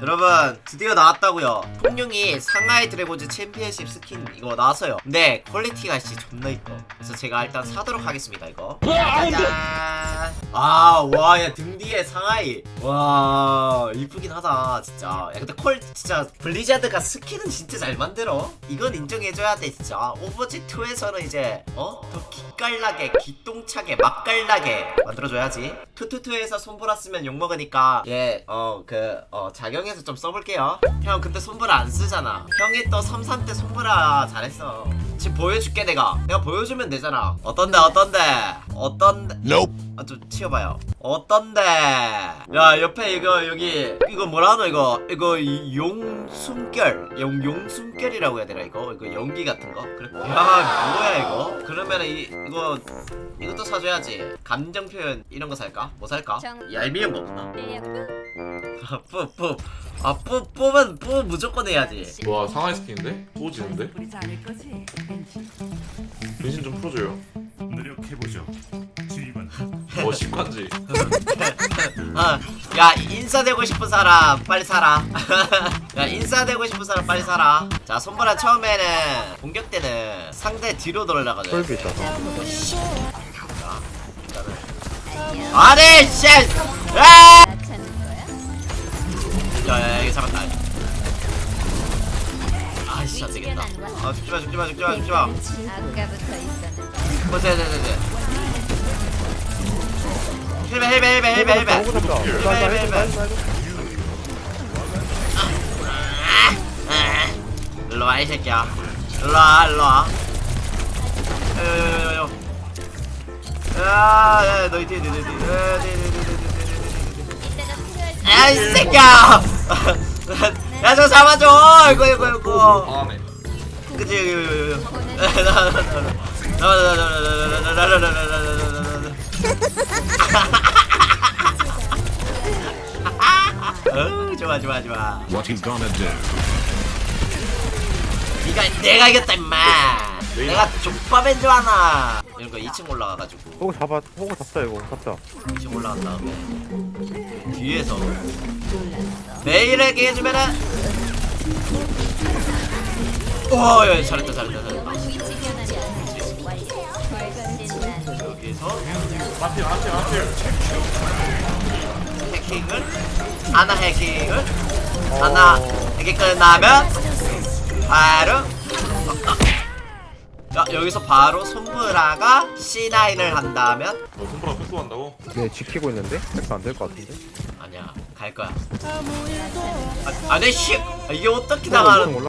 여러분 드디어 나왔다고요. 통 룡이 상하이 드래곤즈 챔피언십 스킨 이거 나왔어요. 근데 퀄리티가 씨 존나 이뻐. 그래서 제가 일단 사도록 하겠습니다 이거. 짜잔! 아와야 등 뒤에 상하이. 와 이쁘긴 하다 진짜. 야 근데 퀄 진짜 블리자드가 스킨은 진짜 잘 만들어. 이건 인정해줘야 돼 진짜. 오버워치 2에서는 이제 어 더 기깔나게 기똥차게 맛깔나게 만들어줘야지. 투투투에서 손보라 쓰면 욕먹으니까 얘어그어 작용해서 좀 써볼게요. 형 근데 손보라 안 쓰잖아 형이 또 3, 3때 손보라 잘했어 지금 보여줄게 내가 내가 보여주면 되잖아 어떤데 어떤데 어떤데 아, 좀 치워봐요. 어떤데? 야, 옆에 이거, 여기, 이거 뭐라 하노, 이거? 이거, 이 용숨결. 용, 용숨결이라고 해야 되나, 이거? 이거 연기 같은 거? 그래. 야, 뭐야, 이거? 그러면 이, 이거, 이것도 사줘야지. 감정 표현, 이런 거 살까? 뭐 살까? 정- 얄미운 거 없나? 네, 아, 뿌, 뿌. 아, 뿌, 뿌면, 뿌 무조건 해야지. 와 상하이 스킨인데? 소지는데? 변신 좀 풀어줘요 노력해보죠. 지휘관. 어 식관지 어, 야 인싸되고 싶은 사람 빨리 사라 야 인싸되고 싶은 사람 빨리 사라 자 손보라 처음에는 공격 때는 상대 뒤로 돌아가죠 쫄비 있다. 아니 씨 아! 나 죽지마 죽지마 죽지마 죽지마 아까부터 있었는데 버텨야 돼, 돼, 돼. 힐베 힐베 힐베 힐베 힐베 너무 무섭다. 나, 일로와 이 새끼야 일로와 일로와 요요요요 야야 너희 뒤에 뒤에 뒤에 야, 뒤에 뒤에 뒤에 뒤에 뒤에 뒤에 뒤에 이때가 필요할 때 야이 새끼야 야 저 잡아줘 이거 이거 이거 다음에 그치? 여기 여기 여기 어 좋아 좋아 좋아. What he's gonna do? 니가 내가 이겼다 임마. 내가 족밥인 줄 아나. 이런 거 2층 올라가가지고. 호구 잡아, 호구 잡자 이거. 잡자. 2층 올라간 다음에 뒤에서 메일에게 해주면은 오야 잘했다 잘했다 잘했다 완료 벌거진 여기서 마필 마필 마필 해킹을 하나 해킹을 하나 해킹 끝나면 바로 야 여기서 바로 손브라가 C9을 한다면 너 뺏고 간다고? 얘 지키고 있는데? 백도 안될 것 같은데? 아니야 갈 거야 아, 아내 씨 아, 이게 어떻게 호구 당하는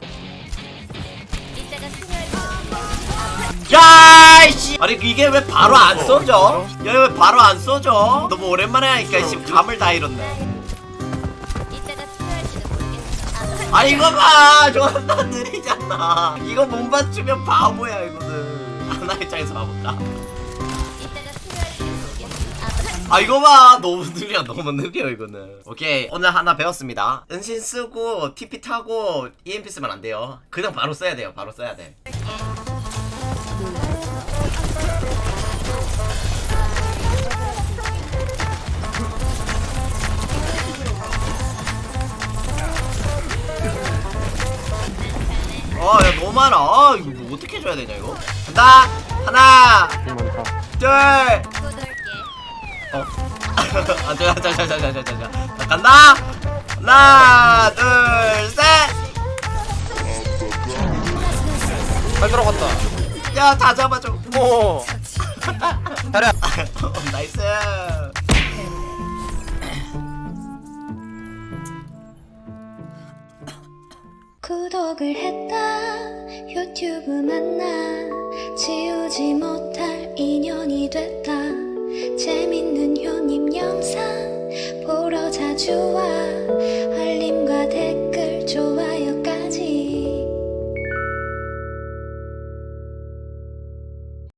야 이씨. 아니 이게 왜 바로 안 써져? 야왜 바로 안 써져? 너무 오랜만에 하니까 지금 감을 다 잃었네. 이따가 모르겠어 아 이거 봐! 존나 느리잖아. 이거 못 맞추면 바보야 이거는. 하나 입장에서 봐볼까? 이따가 필요할지도 모르겠어 아 이거 봐! 너무 느려 너무 느려 이거는. 오케이 오늘 하나 배웠습니다. 은신 쓰고 TP 타고 EMP 쓰면 안 돼요. 그냥 바로 써야 돼요 바로 써야 돼 어, 야, 너무 많아. 아, 이거 뭐 어떻게 해줘야 되냐, 이거? 간다! 하나. 둘, 어. 아, 자, 자, 자, 자, 자, 자, 자, 자. 자, 간다! 하나, 둘, 셋! 잘 들어갔다. 야, 다 잡아줘. 오. 잘해. 어, 나이스. 구독을 했다 유튜브 만나 지우지 못할 인연이 됐다. 재밌는 효님 영상 보러 자주 와